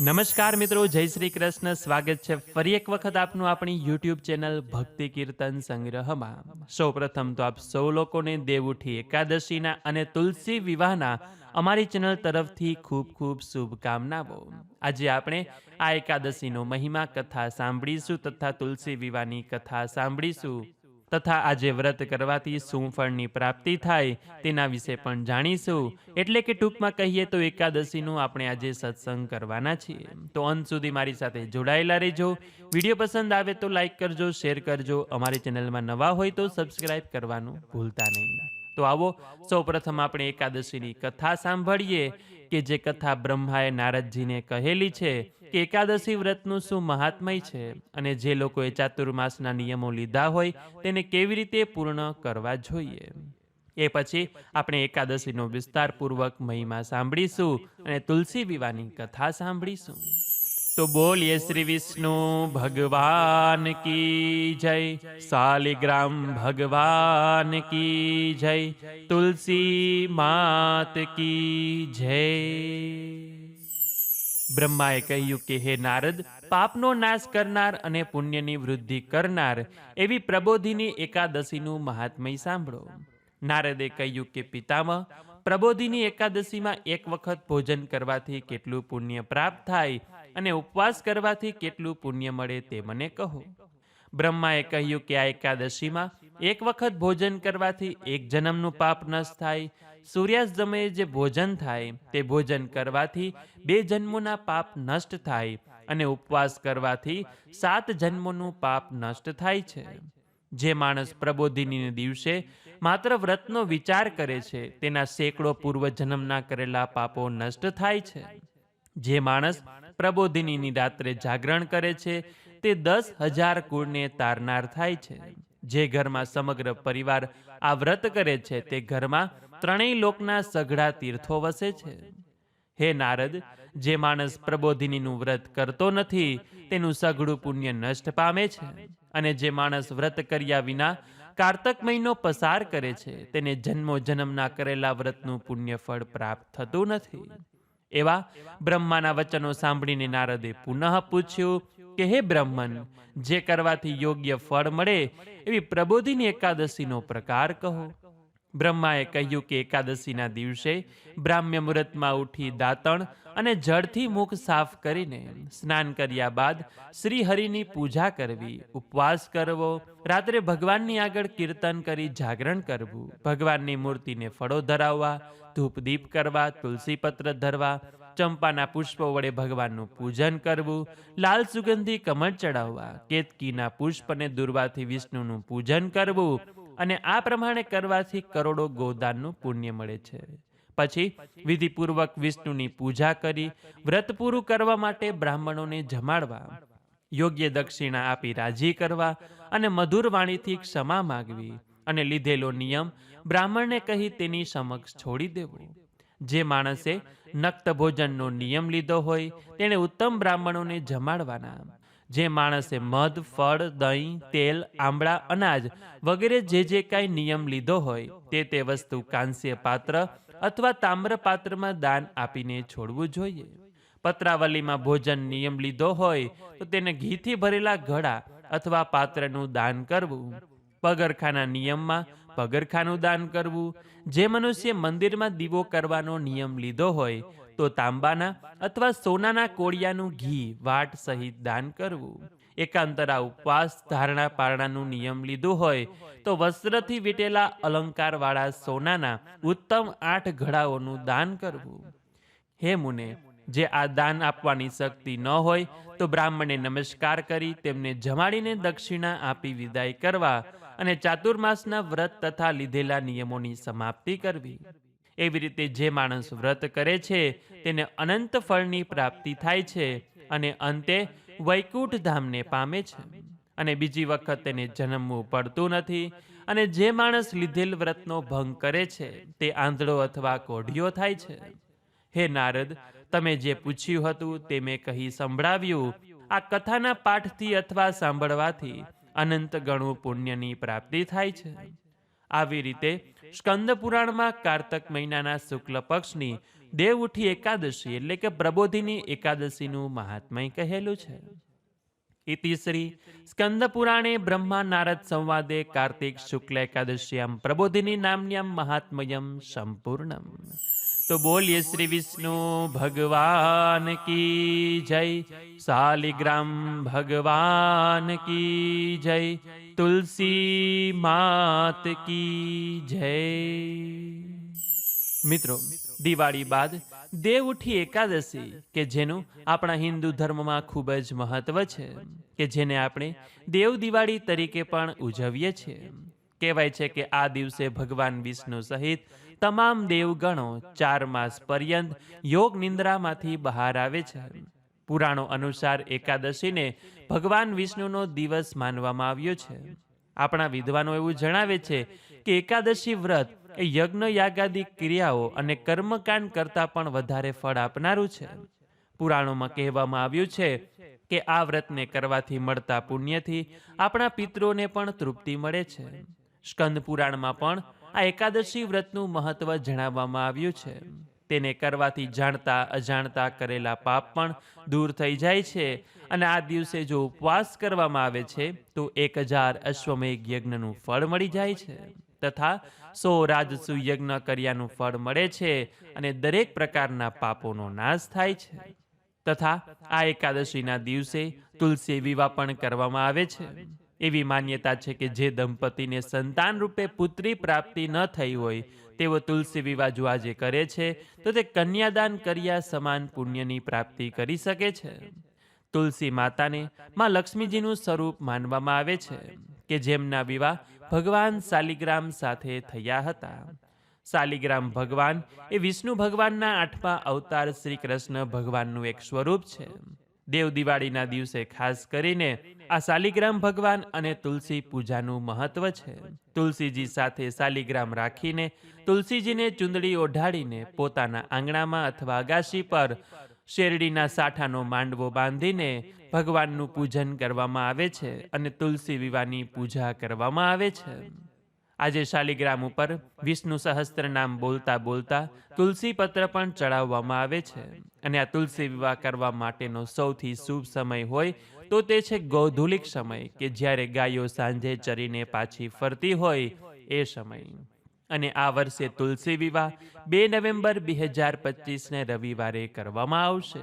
નમસ્કાર મિત્રો, જય શ્રી કૃષ્ણ. સ્વાગત છે ફરી એક વખત આપનું આપણી યુટ્યુબ ચેનલ ભક્તિ કીર્તન સંગ્રહમાં. સૌપ્રથમ તો આપ સૌ લોકોને દેવઉઠી એકાદશીના અને તુલસી વિવાહના અમારી ચેનલ તરફથી ખૂબ ખૂબ શુભકામનાઓ. આજે આપણે આ એકાદશીનો મહિમા કથા સાંભળીશું તથા તુલસી વિવાહની કથા સાંભળીશું. તથા આજે વ્રત કરવાથી શું ફળની પ્રાપ્તિ થાય તેના વિશે પણ જાણીશું. એટલે કે ટૂંકમાં કહીએ તો એકાદશીનું આપણે આજે સત્સંગ કરવાના છીએ. તો અંત સુધી મારી સાથે જોડાયેલા રહેજો. વીડિયો પસંદ આવે તો લાઈક કરજો, શેર કરજો. અમારી ચેનલમાં નવા હોય તો સબસ્ક્રાઈબ કરવાનું ભૂલતા નહીં. તો આવો, સૌપ્રથમ આપણે એકાદશીની કથા સાંભળીએ કે જે કથા બ્રહ્માએ નારદજીને કહેલી છે કે એકાદશી વ્રતનું શું મહાત્મય છે અને જે લોકોએ ચાતુર્માસના નિયમો લીધા હોય તેને કેવી રીતે પૂર્ણ કરવા જોઈએ. એ પછી આપણે એકાદશીનો વિસ્તારપૂર્વક મહિમા સાંભળીશું અને તુલસી વિવાહની કથા સાંભળીશું. તો બોલીએ શ્રી વિષ્ણુ, ભગવાન કી જય? શાલિગ્રામ, ભગવાન કી જય? તુલસી માત કી જય? બ્રહ્માએ કહ્યું કે, હે નારદ, પાપનો નાશ કરનાર અને પુણ્યની વૃદ્ધિ કરનાર એવી પ્રબોધિની એકાદશીનું મહાત્મય સાંભળો. નારદે કહ્યું કે, પિતામહ, પ્રબોધિની એકાદશીમાં એક વખત ભોજન કરવાથી કેટલું પુણ્ય પ્રાપ્ત થાય અને ઉપવાસ કરવાથી કેટલું પુણ્ય મળે તે મને કહો. બ્રહ્માએ કહ્યું કે આ એકાદશીમાં એક વખત ભોજન કરવાથી એક જન્મનું પાપ નષ્ટ થાય. સૂર્યાસ્ત સમયે જે ભોજન થાય તે ભોજન કરવાથી બે જન્મોના પાપ નષ્ટ થાય અને ઉપવાસ કરવાથી સાત જન્મોનું પાપ નષ્ટ થાય છે. જે માણસ પ્રબોધિનીને દિવસે માત્ર વ્રતનો વિચાર કરે છે, તેના સેંકડો પૂર્વ જન્મના કરેલા પાપો નષ્ટ થાય છે. જે માણસ પ્રબોધિનીની રાત્રે જાગરણ કરે છે, તે દસ હજાર કુળને તારનાર થાય છે. જે ઘરમાં સમગ્ર પરિવાર આ વ્રત કરે છે, તે ઘરમાં ત્રણેય લોકના સઘળા તીર્થો વસે છે. હે નારદ, જે માણસ પ્રબોધિનીનું વ્રત કરતો નથી, તેનું સઘળું પુણ્ય નષ્ટ પામે છે અને જે માણસ વ્રત કર્યા વિના કારતક મહિનો પસાર કરે છે, તેને જન્મો જન્મના કરેલા વ્રતનું પુણ્ય ફળ પ્રાપ્ત થતું નથી. એવા બ્રહ્માના વચનો સાંભળીને નારદે પુનઃ પૂછ્યું કે, હે બ્રહ્મન, જે કરવાથી યોગ્ય ફળ મળે, એવી પ્રબોધિની એકાદશીનો પ્રકાર કહો. બ્રહ્માએ કહ્યું કે એકાદશીના દિવસે બ્રાહ્મ્ય મુહૂર્તમાં ઉઠી દાંતણ અને જળથી મુખ સાફ કરીને સ્નાન કર્યા બાદ શ્રી હરિની પૂજા કરવી, ઉપવાસ કરવો, રાત્રે ભગવાનની આગળ કીર્તન કરી જાગરણ કરવું, ભગવાનની મૂર્તિને ફળો ધરાવવા ધૂપદીપ કરવા, તુલસી પત્ર ધરવા, ચંપાના પુષ્પો વડે ભગવાનનું પૂજન કરવું, લાલ સુગંધી કમળ ચડાવવા, કેતકીના પુષ્પ અને દુર્વાથી વિષ્ણુનું પૂજન કરવું અને આ પ્રમાણે કરવાથી કરોડો ગોદાનનું પુણ્ય મળે છે. પછી વિધિપૂર્વક વિષ્ણુની પૂજા કરી, વ્રત પૂરું કરવા માટે બ્રાહ્મણોને જમાડવા, યોગ્ય દક્ષિણા આપી રાજી કરવા અને મધુર વાણીથી ક્ષમા માગવી અને લીધેલો નિયમ બ્રાહ્મણને કહી તેની સમક્ષ છોડી દેવો. જે માણસે નક્ત ભોજનનો નિયમ લીધો હોય, તેણે ઉત્તમ બ્રાહ્મણોને જમાડવાના જે માણસે મધ, ફળ, દહીં, તેલ આંબળા અનાજ વગેરે જે જે કાંઈ નિયમ લીધો હોય તે તે વસ્તુ કાંસ્ય પાત્ર અથવા તામ્ર પાત્રમાં દાન આપીને છોડવું જોઈએ. પત્રાવલીમાં ભોજન નિયમ લીધો હોય તો તેને ઘીથી ભરેલા ઘડા અથવા પાત્રનું દાન કરવું. પગરખાના નિયમમાં પગરખાનું દાન કરવું. જે મનુષ્ય મંદિરમાં દીવો કરવાનો નિયમ લીધો હોય તો તાંબાના અથવા સોનાના કોળિયાનું ઘી, વાટ સહિત દાન કરવું. એકાંતરા ઉપવાસ ધારણા પારણાનું નિયમ લીધું હોય તો વસ્ત્રથી વીટેલા અલંકારવાળા સોનાના ઉત્તમ આઠ ઘડાઓનું દાન કરવું. હે મુને, જે આ દાન આપવાની શક્તિ ન હોય તો બ્રાહ્મણને નમસ્કાર કરી તેમને જમાડીને દક્ષિણા આપી વિદાય કરવા અને ચાતુર્માસના વ્રત તથા લીધેલા નિયમોની સમાપ્તિ કરવી. એવી રીતે જે માણસ વ્રત કરે છે, તેને અનંત ફળની પ્રાપ્તિ થાય છે અને અંતે વૈકુંઠ ધામને પામે છે. અને બીજી વખત તેને જન્મવું પડતું નથી અને જે માણસ લીધેલ વ્રતનો ભંગ કરે છે, તે આંધળો અથવા કોઢિયો થાય છે. હે નારદ, તમે જે પૂછ્યું હતું તે મેં કહી સંભળાવ્યું. આ કથાના પાઠથી અથવા સાંભળવાથી અનંત ગણું પુણ્યની પ્રાપ્તિ થાય છે. આવી રીતે સ્કંદ પુરાણમાં કારતક મહિનાના શુક્લ પક્ષની દેવ ઉઠી એકાદશી એટલે કે પ્રબોધિની એકાદશીનું મહાત્મય કહેલું છે. ઇતિશ્રી સ્કંદ પુરાણે બ્રહ્મા નારદ સંવાદે કાર્તિક શુક્લ એકાદશ્યામ પ્રબોધિની નામ્યમ મહાત્મયમ સંપૂર્ણમ. તો બોલીએ શ્રી વિષ્ણુ, ભગવાન કી જય. શાલિગ્રામ, ભગવાન કી જય. તુલસી માત કી જય. મિત્રો દિવાળી બાદ દેવ ઉઠી એકાદશી, કે જેનું આપણા હિન્દુ ધર્મમાં ખૂબ જ મહત્વ છે, કે જેને આપણે દેવ દિવાળી તરીકે પણ ઉજવીએ છીએ. કહેવાય છે કે આ દિવસે ભગવાન વિષ્ણુ સહિત તમામ દેવગણો ચાર માસ પર્યંત યોગ નિંદ્રામાંથી બહાર આવે છે. પુરાણો અનુસાર એકાદશીને ભગવાન વિષ્ણુનો દિવસ માનવામાં આવ્યો છે. આપણા વિદ્વાનો એવું જણાવે છે કે એકાદશી વ્રત એ યજ્ઞ યાગાદી ક્રિયાઓ અને કર્મકાંડ કરતાં પણ વધારે ફળ આપનારું છે. પુરાણોમાં કહેવામાં આવ્યું છે કે આ વ્રતને કરવાથી મળતા પુણ્યથી આપણા પિત્રોને પણ તૃપ્તિ મળે છે. સ્કંદ પુરાણમાં પણ આ એકાદશી વ્રતનું મહત્વ જણાવવામાં આવ્યું છે. તેને કરવાથી જાણતા, અજાણતા કરેલા પાપ પણ દૂર થઈ જાય છે. અને આ દિવસે જો ઉપવાસ કરવામાં આવે છે, તો એક હજાર અશ્વમેઘ યજ્ઞનું ફળ મળી જાય છે. તથા સો રાજસુ યજ્ઞ કર્યાનું ફળ મળે છે અને દરેક પ્રકારના પાપોનો નાશ થાય છે. તથા આ એકાદશીના દિવસે તુલસી વિવાહ પણ કરવામાં આવે છે. એવી માન્યતા છે કે જે દંપતીને સંતાન રૂપે પુત્રી પ્રાપ્તિ ન થઈ હોય, તેઓ તુલસી વિવાહ જો આજે કરે છે, તો તે કન્યાદાન કર્યા સમાન પુણ્યની પ્રાપ્તિ કરી શકે છે. તુલસી માતાને માં લક્ષ્મીજીનું સ્વરૂપ માનવામાં આવે છે કે જેમના વિવાહ ભગવાન શાલિગ્રામ સાથે થયા હતા. શાલિગ્રામ ભગવાન એ વિષ્ણુ ભગવાનના આઠમા અવતાર શ્રી કૃષ્ણ ભગવાનનું એક સ્વરૂપ છે. દેવ દિવાળીના દિવસે ખાસ કરીને આ શાલિગ્રામ ભગવાન અને તુલસી પૂજાનું મહત્વ છે. તુલસીજી સાથે શાલિગ્રામ રાખીને તુલસીજીને ચુંદડી ઓઢાડીને પોતાના આંગણામાં અથવા અગાશી પર શેરડીના સાઠાનો માંડવો બાંધીને ભગવાનનું પૂજન કરવામાં આવે છે અને તુલસી વિવાહની પૂજા કરવામાં આવે છે. આજે શાલિગ્રામ ઉપર વિષ્ણુ સહસ્ત્ર નામ બોલતા બોલતા તુલસી પત્ર પણ ચડાવવામાં આવે છે. અને આ તુલસી વિવાહ કરવા માટેનો સૌથી શુભ સમય હોય તો તે છે ગૌધુલિક સમય, કે જ્યારે ગાયો સાંજે ચરીને પાછી ફરતી હોય એ સમય. અને આ વર્ષે તુલસી વિવાહ બે નવેમ્બર બે હજાર પચીસને રવિવારે કરવામાં આવશે.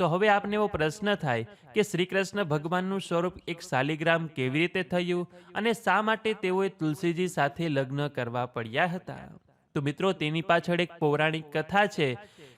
તો હવે આપને એવો પ્રશ્ન થાય કે શ્રી કૃષ્ણ ભગવાનનું સ્વરૂપ એક શાલિગ્રામ કેવી રીતે થયું અને શા માટે તેઓએ તુલસીજી સાથે લગ્ન કરવા પડ્યા હતા? તો મિત્રો, તેની પાછળ એક પૌરાણિક કથા છે.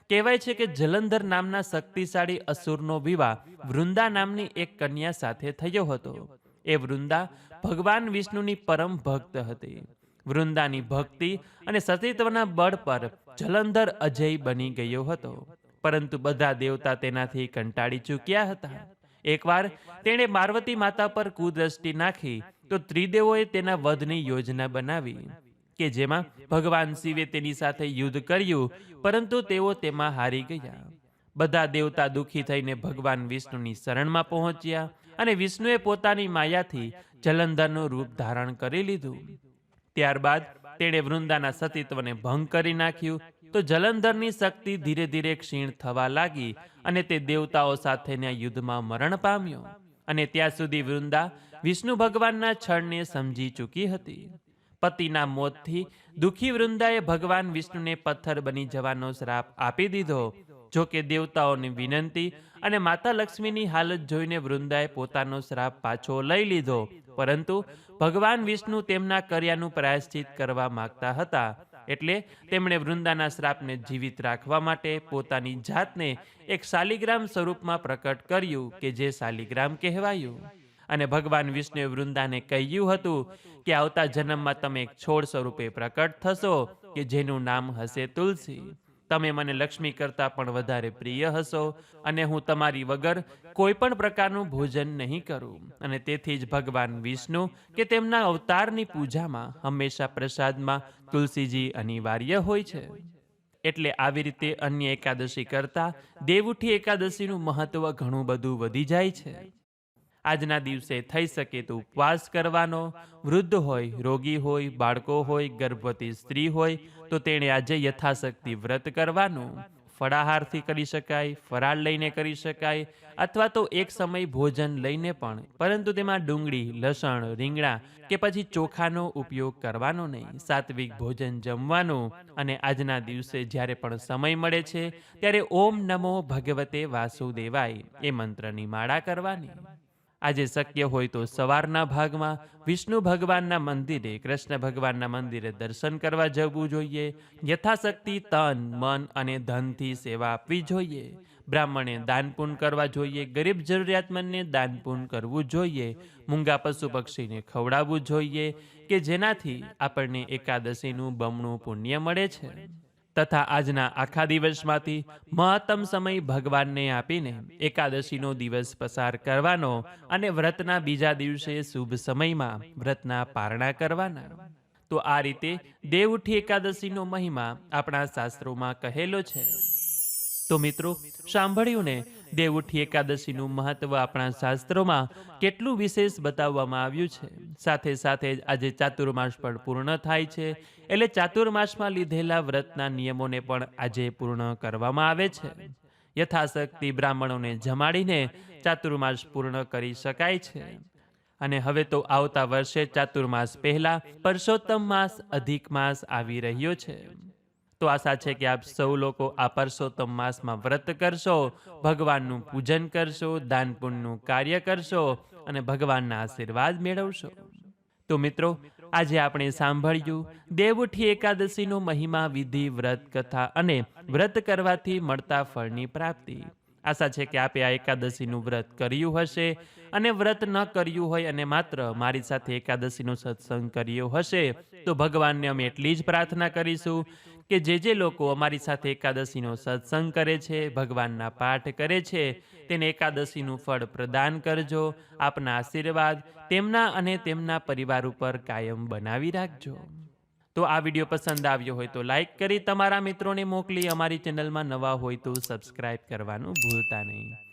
કહેવાય છે કે જલંધર નામના શક્તિશાળી અસુરનો વિવાહ વૃંદા નામની એક કન્યા સાથે થયો હતો. એ વૃંદા ભગવાન વિષ્ણુની પરમ ભક્ત હતી. વૃંદાની ભક્તિ અને સતીત્વના બળ પર જલંધર અજય બની ગયો હતો. પરંતુ બધા દેવતા તેનાથી કંટાળી ચૂક્યા હતા. એકવાર તેણે પાર્વતી માતા પર કુદ્રષ્ટિ નાખી તો ત્રિદેવોએ તેના વધની યોજના બનાવી કે જેમાં ભગવાન શિવે તેની સાથે યુદ્ધ કર્યું, પરંતુ તેઓ તેમાં હારી ગયા. બધા દેવતા દુઃખી થઈને ભગવાન વિષ્ણુની શરણમાં પહોંચ્યા અને વિષ્ણુએ પોતાની માયાથી જલંધરનું રૂપ ધારણ કરી લીધું. ત્યારબાદ તેણે વૃંદાના સતીત્વને ભંગ કરી નાખ્યું તો જલંધરની શક્તિ ધીરે ધીરે ક્ષીણ થવા લાગી અને તે દેવતાઓ સાથેના યુદ્ધમાં મરણ પામ્યો. અને ત્યાં સુધી વૃંદા વિષ્ણુ ભગવાનના છળને સમજી ચૂકી હતી. પતિના મોતથી દુઃખી વૃંદાએ ભગવાન વિષ્ણુને પથ્થર બની જવાનો શ્રાપ આપી દીધો, જો કે દેવતાઓની વિનંતી અને માતા લક્ષ્મીની હાલત જોઈને વૃંદાએ પોતાનો શ્રાપ પાછો લઈ લીધો. પરંતુ ભગવાન વિષ્ણુ તેમના કર્યાનું પ્રાયશ્ચિત કરવા માગતા હતા. એટલે તેમણે વૃંદાના શ્રાપને જીવિત રાખવા માટે પોતાની જાતને એક શાલિગ્રામ સ્વરૂપમાં પ્રકટ કર્યું કે જે શાલિગ્રામ કહેવાયું. અને ભગવાન વિષ્ણુએ વૃંદાને કહ્યું હતું કે આવતા જન્મમાં તમે એક છોડ સ્વરૂપે પ્રકટ થશો કે જેનું નામ હશે તુલસી. તમે મને લક્ષ્મી કરતાં પણ વધારે પ્રિય હશો અને હું તમારી વગર કોઈ પણ પ્રકારનું ભોજન નહીં કરું. અને તેથી જ ભગવાન વિષ્ણુ કે તેમના અવતારની પૂજામાં હંમેશા પ્રસાદમાં તુલસીજી અનિવાર્ય હોય છે. એટલે આવી રીતે અન્ય એકાદશી કરતાં દેવઉઠી એકાદશીનું મહત્વ ઘણું બધું વધી જાય છે. આજના દિવસે થઈ શકે તો ઉપવાસ કરવાનો. વૃદ્ધ હોય, રોગી હોય, બાળકો હોય, ગર્ભવતી સ્ત્રી હોય, તો તેણે આજે યથાશક્તિ વ્રત કરવાનું. ફળાહારથી કરી શકાય, ફરાળ લઈને કરી શકાય, અથવા તો એક સમય ભોજન લઈને પણ. પરંતુ તેમાં ડુંગળી, લસણ, રીંગણા કે પછી ચોખાનો ઉપયોગ કરવાનો નહીં. સાત્વિક ભોજન જમવાનું. અને આજના દિવસે જ્યારે પણ સમય મળે છે, ત્યારે ઓમ નમો ભગવતે વાસુદેવાય એ મંત્રની માળા કરવાની. આજે શક્ય હોય તો સવારના ભાગમાં વિષ્ણુ ભગવાનના મંદિરે, કૃષ્ણ ભગવાનના મંદિરે દર્શન કરવા જવું જોઈએ. યથાશક્તિ તન, મન અને ધનથી સેવા આપવી જોઈએ. બ્રાહ્મણે દાનપૂન કરવા જોઈએ. ગરીબ જરૂરિયાતમંદને દાનપૂન કરવું જોઈએ. મૂંગા પશુ પક્ષીને ખવડાવવું જોઈએ કે જેનાથી આપણને એકાદશીનું બમણું પુણ્ય મળે છે. તથા આજના આખા દિવસમાંથી મહત્તમ સમય ભગવાનને આપીને એકાદશીનો દિવસ પસાર કરવાનો અને વ્રતના બીજા દિવસે શુભ સમયમાં વ્રતના પારણા કરવાના. તો આ રીતે દેવઉઠી એકાદશીનો મહિમા આપણા શાસ્ત્રોમાં કહેલો છે. તો મિત્રો, સાંભળ્યું ને? દેવઉઠી એકાદશીનું મહત્વ આપણા શાસ્ત્રોમાં કેટલું વિશેષ બતાવવામાં આવ્યું છે. સાથે સાથે આજે ચાતુર્માસ પણ પૂર્ણ થાય છે, એટલે ચાતુર્માસમાં લીધેલા વ્રતના નિયમોને પણ આજે પૂર્ણ કરવામાં આવે છે. યથાશક્તિ બ્રાહ્મણોને જમાડીને ચાતુર્માસ પૂર્ણ કરી શકાય છે. અને હવે તો આવતા વર્ષે ચાતુર્માસ પહેલા પરસોત્તમ માસ અધિક માસ આવી રહ્યો છે. તો આશા છે કે આપ સૌ લોકો આ પરસોત્તમ માસમાં વ્રત કરશો, ભગવાનનું પૂજન કરશો દાન પુણ્યનું કાર્ય કરશો અને ભગવાનના આશીર્વાદ મેળવશો. તો મિત્રો, આજે આપણે સાંભળ્યું દેવઠી એકાદશીનો મહિમા, વિધિ, વ્રત, કથા અને વ્રત કરવાથી મળતા ફળની પ્રાપ્તિ. આશા છે કે આપે આ એકાદશીનું વ્રત કર્યું હશે અને વ્રત ન કર્યું હોય અને માત્ર મારી સાથે એકાદશીનો સત્સંગ કર્યો હશે, તો ભગવાનને અમે એટલી જ પ્રાર્થના કરીશું કે જે જે લોકો અમારી સાથે એકાદશીનો સત્સંગ કરે છે, ભગવાનના પાઠ કરે છે, તેને એકાદશીનું ફળ પ્રદાન કરજો, આપના આશીર્વાદ તેમના અને તેમના પરિવાર ઉપર કાયમ બનાવી રાખજો. તો આ વીડિયો પસંદ આવ્યો હોય તો લાઈક કરી, તમારા મિત્રોને મોકલી, અમારી ચેનલમાં નવા હોય તો સબસ્ક્રાઈબ કરવાનું ભૂલતા નહીં.